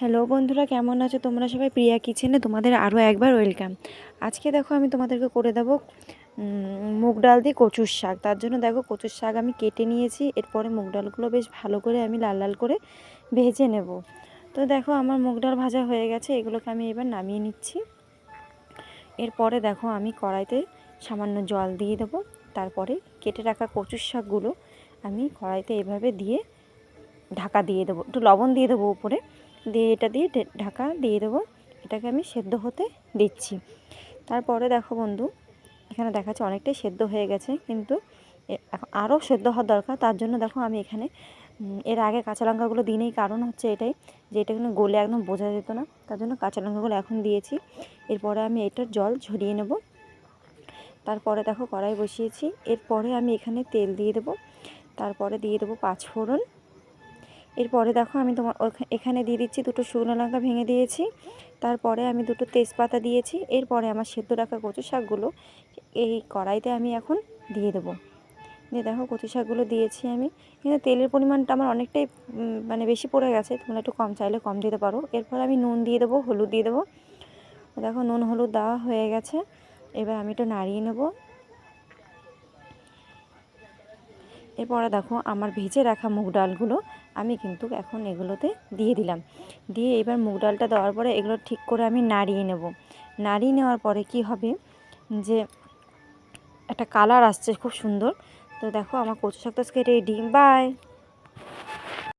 Hello বন্ধুরা, কেমন আছো তোমরা সবাই? প্রিয়া কিচেনে তোমাদের আরও একবার ওয়েলকাম। আজকে দেখো আমি তোমাদেরকে করে দেবো মুগ ডাল দিয়ে কচুর শাক। তার জন্য দেখো কচুর শাক আমি কেটে নিয়েছি, এরপরে মুগ ডালগুলো বেশ ভালো করে আমি লাল লাল করে ভেজে নেব। তো দেখো আমার মুগ ডাল ভাজা হয়ে গেছে, এগুলোকে আমি এবার নামিয়ে নিচ্ছি। এরপরে দেখো আমি কড়াইতে সামান্য জল দিয়ে দেবো, তারপরে কেটে রাখা কচুর শাকগুলো আমি কড়াইতে এভাবে দিয়ে ঢাকা দিয়ে দেবো, একটু লবণ দিয়ে দেবো উপরে। দিয়ে এটা দিয়ে ঢাকা দিয়ে দেবো। এটাকে আমি সেদ্ধ হতে দিচ্ছি। তারপরে দেখো বন্ধু, এখানে দেখাচ্ছে অনেকটাই সেদ্ধ হয়ে গেছে, কিন্তু এখন আরও সেদ্ধ হওয়ার দরকার। তার জন্য দেখো আমি এখানে এর আগে কাঁচা লঙ্কাগুলো দিনেই কারণ হচ্ছে এটাই, যে এটা কিন্তু গলে একদম বোঝা যেত না। তার জন্য কাঁচা লঙ্কাগুলো এখন দিয়েছি। এরপরে আমি এটার জল ঝরিয়ে নেব। তারপরে দেখো কড়াই বসিয়েছি। এরপরে আমি এখানে তেল দিয়ে দেবো। তারপরে দিয়ে দেবো পাঁচ ফোড়ন এরপরে দেখো আমি তোমার এখানে দিয়ে দিচ্ছি দুটো শুকনো লঙ্কা ভেঙে দিয়েছি। তারপরে আমি দুটো তেজপাতা দিয়েছি। এরপরে আমার সেদ্ধ রাখা কচু শাকগুলো এই কড়াইতে আমি এখন দিয়ে দেবো। দিয়ে দেখো কচু শাকগুলো দিয়েছি আমি। কিন্তু তেলের পরিমাণটা আমার অনেকটাই মানে বেশি পড়ে গেছে। তোমরা একটু কম চাইলে কম দিতে পারো। এরপর আমি নুন দিয়ে দেবো, হলুদ দিয়ে দেবো। দেখো নুন, হলুদ দেওয়া হয়ে গেছে। এবার আমি একটু নাড়িয়ে নেব। এরপরে দেখো আমার ভেজে রাখা মুগ ডালগুলো আমি কিন্তু এখন এগুলোতে দিয়ে দিলাম। দিয়ে এবার মুগ ডালটা দেওয়ার পরে এগুলো ঠিক করে আমি নাড়িয়ে নেব। নাড়িয়ে নেওয়ার পরে কি হবে যে একটা কালার আসছে খুব সুন্দর। তো দেখো আমার কচু শাক তো রেডি বাই